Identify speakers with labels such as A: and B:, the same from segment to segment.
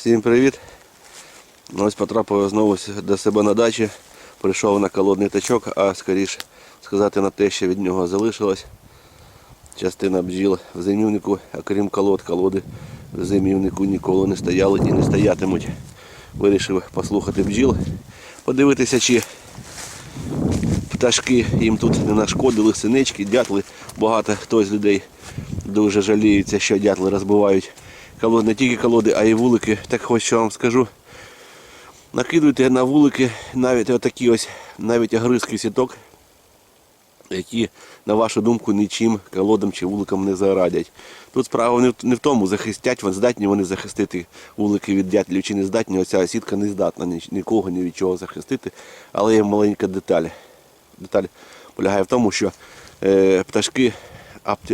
A: Всім привіт! Ось потрапив знову до себе на дачі. Прийшов на колодний тачок, а скоріше сказати на те, що від нього залишилось. Частина бджіл в зимівнику, окрім колод, колоди в зимівнику ніколи не стояли і не стоятимуть. Вирішив послухати бджіл, подивитися, чи пташки їм тут не нашкодили, синички, дятли. Багато хто з людей дуже жаліється, що дятли розбивають колоди, не тільки колоди, а й вулики. Так ось що вам скажу. Накидуйте на вулики навіть отакі ось навіть огризки сіток, які, на вашу думку, нічим колодам чи вуликам не зарадять. Тут справа не в- тому, захистять, вони здатні вони захистити вулики від дятлів чи не здатні. Оця сітка не здатна нікого ні від чого захистити. Але є маленька деталь. Деталь полягає в тому, що е, пташки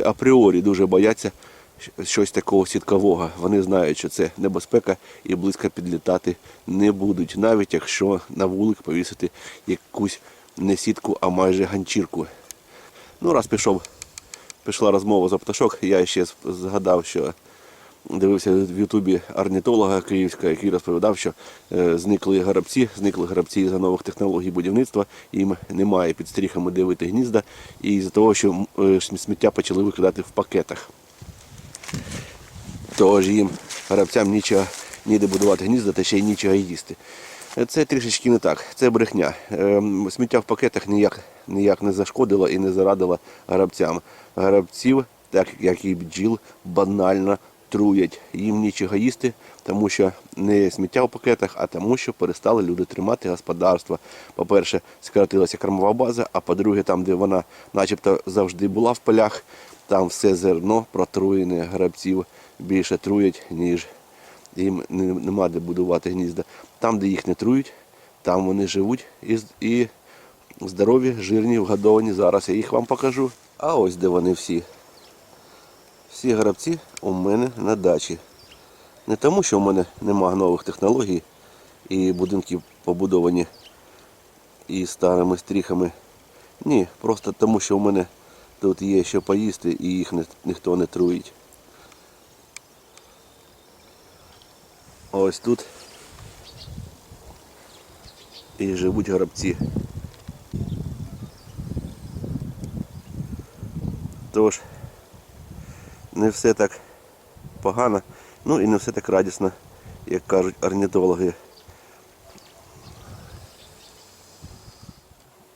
A: апріорі дуже бояться щось такого сіткового. Вони знають, що це небезпека і близько підлітати не будуть, навіть якщо на вулик повісити якусь не сітку, а майже ганчірку. Ну, раз пішов, пішла розмова за пташок, я ще згадав, що дивився в Ютубі орнітолога київського, який розповідав, що е, зникли горобці, зникли горобці за нових технологій будівництва, їм немає під стріхами де вити гнізда, і з-за того, що е, сміття почали викидати в пакетах. Тож їм горобцям нічого ніде будувати гнізда та ще й нічого їсти. Це трішечки не так, це брехня. Ем, Сміття в пакетах ніяк, ніяк не зашкодило і не зарадило горобцям. Горобців, так як і бджіл, банально труять. Їм нічого їсти, тому що не сміття в пакетах, а тому, що перестали люди тримати господарство. По-перше, скоротилася кормова база, а по-друге, там, де вона начебто завжди була в полях, там все зерно протруєне грабців більше труять, ніж їм нема де будувати гнізда. Там, де їх не трують, там вони живуть і, і здорові, жирні, вгодовані. Зараз я їх вам покажу. А ось де вони всі. Всі грабці у мене на дачі. Не тому, що у мене нема нових технологій і будинки побудовані і старими стріхами. Ні, просто тому, що у мене тут є що поїсти і їх ніхто не труїть. Ось тут і живуть грабці. Тож не все так погано, ну і не все так радісно, як кажуть орнітологи.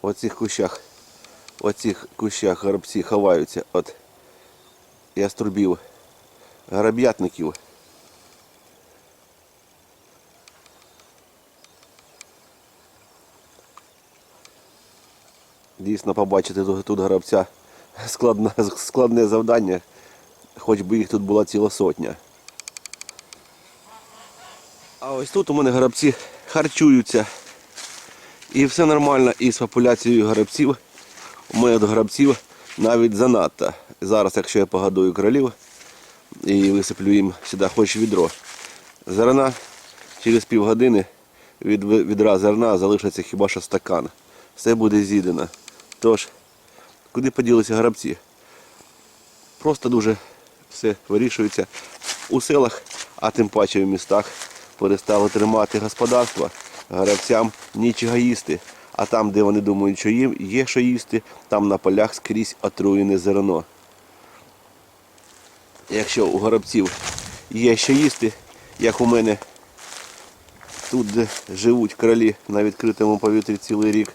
A: В оцих кущах, в оцих кущах горобці ховаються від яструбів, гороб'ятників. Дійсно побачити тут, грабця складне, складне завдання, хоч би їх тут була ціла сотня. А ось тут у мене грабці харчуються. І все нормально із популяцією грабців. У мене до грабців навіть занадто. Зараз, якщо я погодую кролів і висиплю їм сюди хоч відро зерна, через півгодини від відра зерна залишиться хіба що стакан. Все буде з'їдено. Тож, куди поділися грабці? Просто дуже все вирішується. У селах, а тим паче в містах, перестали тримати господарства. Грабцям нічого їсти. А там, де вони думають, що їм є що їсти, там на полях скрізь отруєне зерно. Якщо у горобців є що їсти, як у мене тут, де живуть кролі на відкритому повітрі цілий рік,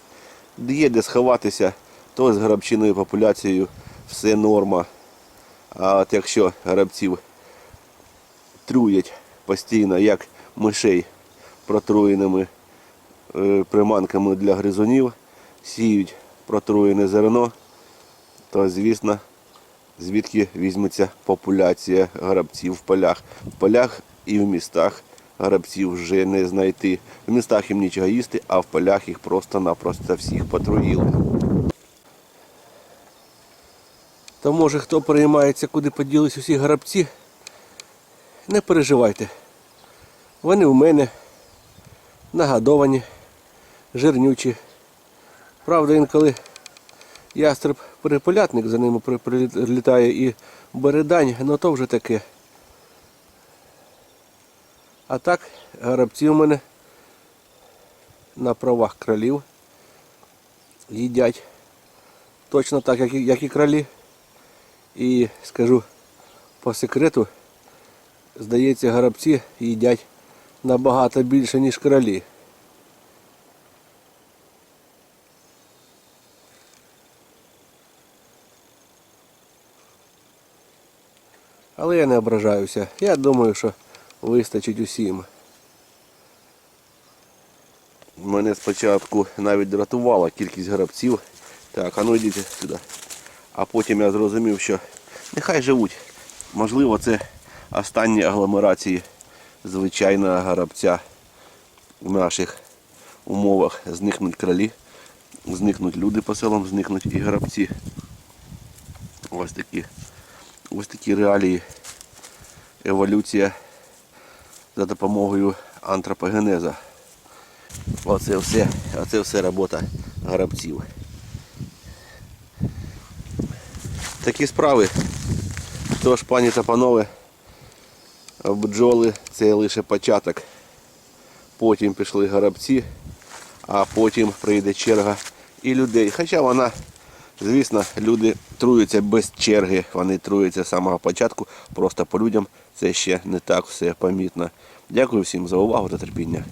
A: є де сховатися, то з грабчиною популяцією все норма. А от якщо грабців труять постійно, як мишей протруєними е, приманками для гризунів, сіють протруєне зерно, то звісно, звідки візьметься популяція грабців в полях. В полях і в містах грабців вже не знайти. В містах їм нічого їсти, а в полях їх просто-напросто всіх потруїли. То може хто переймається, куди поділись усі грабці? Не переживайте. Вони у мене нагадовані, жирнючі. Правда, інколи ястреб переполятник за ними прилітає і бере дань, ну то вже таке. А так, горобці у мене на правах кролів їдять. Точно так, як і, як і кролі. І скажу по секрету, здається, горобці їдять набагато більше, ніж кролі. Але я не ображаюся. Я думаю, що вистачить усім. Мене спочатку навіть дратувала кількість грабців. Так, а ну йдіть сюди. А потім я зрозумів, що нехай живуть. Можливо, це останні агломерації звичайного гарабця в наших умовах. Зникнуть кролі, зникнуть люди по селам, зникнуть і грабці. Ось такі, ось такі реалії. Еволюція за допомогою антропогенеза. Оце все, оце все робота грабців. Такі справи. Тож, пані та панове, бджоли це лише початок. Потім пішли грабці, а потім прийде черга і людей. Хоча вона, звісно, люди труються без черги, вони труються з самого початку, просто по людям це ще не так все помітно. Дякую всім за увагу та терпіння.